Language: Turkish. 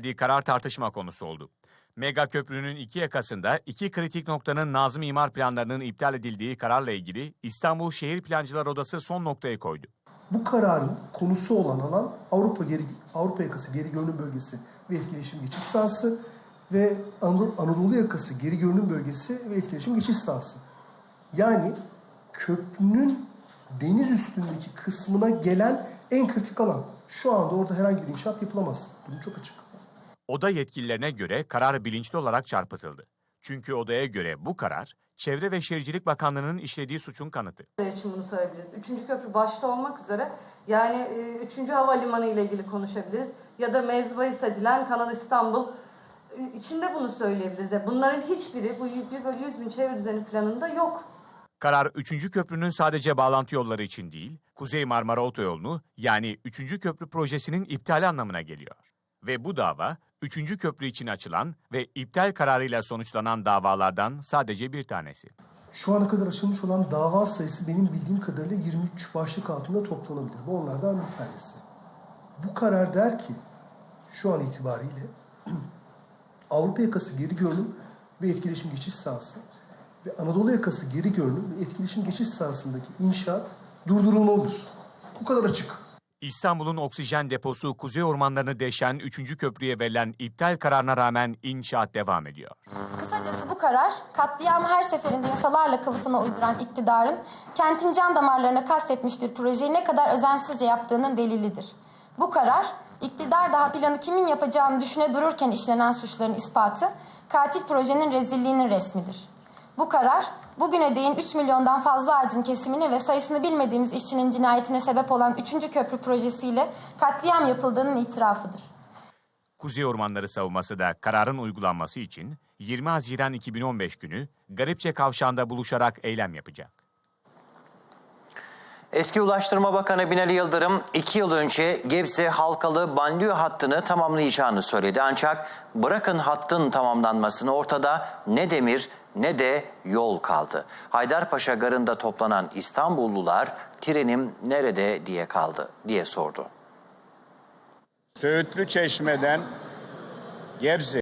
verdiği karar tartışma konusu oldu. Mega köprünün iki yakasında iki kritik noktanın Nazım imar planlarının iptal edildiği kararla ilgili İstanbul Şehir Plancılar Odası son noktayı koydu. Bu kararın konusu olan alan Avrupa geri Avrupa yakası geri görünüm bölgesi ve etkileşim geçiş sahası ve Anadolu, yakası geri görünüm bölgesi ve etkileşim geçiş sahası. Yani köprünün deniz üstündeki kısmına gelen en kritik alan. Şu anda orada herhangi bir inşaat yapılamaz. Durum çok açık. Oda yetkililerine göre karar bilinçli olarak çarpıtıldı. Çünkü odaya göre bu karar Çevre ve Şehircilik Bakanlığı'nın işlediği suçun kanıtı. için bunu söyleyebiliriz. Üçüncü köprü başta olmak üzere yani e, üçüncü havalimanı ile ilgili konuşabiliriz. Ya da mevzu bahis edilen Kanal İstanbul e, içinde bunu söyleyebiliriz. Yani Bunların hiçbiri bu 1 bölü 100 bin çevre düzeni planında yok. Karar 3. köprünün sadece bağlantı yolları için değil, Kuzey Marmara Otoyolu'nu yani 3. köprü projesinin iptali anlamına geliyor. Ve bu dava 3. köprü için açılan ve iptal kararıyla sonuçlanan davalardan sadece bir tanesi. Şu ana kadar açılmış olan dava sayısı benim bildiğim kadarıyla 23 başlık altında toplanabilir. Bu onlardan bir tanesi. Bu karar der ki şu an itibariyle Avrupa yakası geri görünüm ve etkileşim geçiş sahası ve Anadolu yakası geri görünüm ve etkileşim geçiş sahasındaki inşaat durdurulmalıdır. Bu kadar açık. İstanbul'un oksijen deposu Kuzey Ormanlarını deşen 3. köprüye verilen iptal kararına rağmen inşaat devam ediyor. Kısacası bu karar, katliamı her seferinde yasalarla kılıfına uyduran iktidarın, kentin can damarlarına kastetmiş bir projeyi ne kadar özensizce yaptığının delilidir. Bu karar, iktidar daha planı kimin yapacağını düşüne dururken işlenen suçların ispatı, katil projenin rezilliğinin resmidir. Bu karar, bugüne değin 3 milyondan fazla ağacın kesimini ve sayısını bilmediğimiz işçinin cinayetine sebep olan 3. köprü projesiyle katliam yapıldığının itirafıdır. Kuzey Ormanları savunması da kararın uygulanması için 20 Haziran 2015 günü Garipçe Kavşağı'nda buluşarak eylem yapacak. Eski Ulaştırma Bakanı Binali Yıldırım iki yıl önce Gebze Halkalı banliyö hattını tamamlayacağını söyledi. Ancak bırakın hattın tamamlanmasını ortada ne demir ne de yol kaldı. Haydarpaşa garında toplanan İstanbullular trenim nerede diye kaldı diye sordu. Söğütlü Çeşme'den Gebze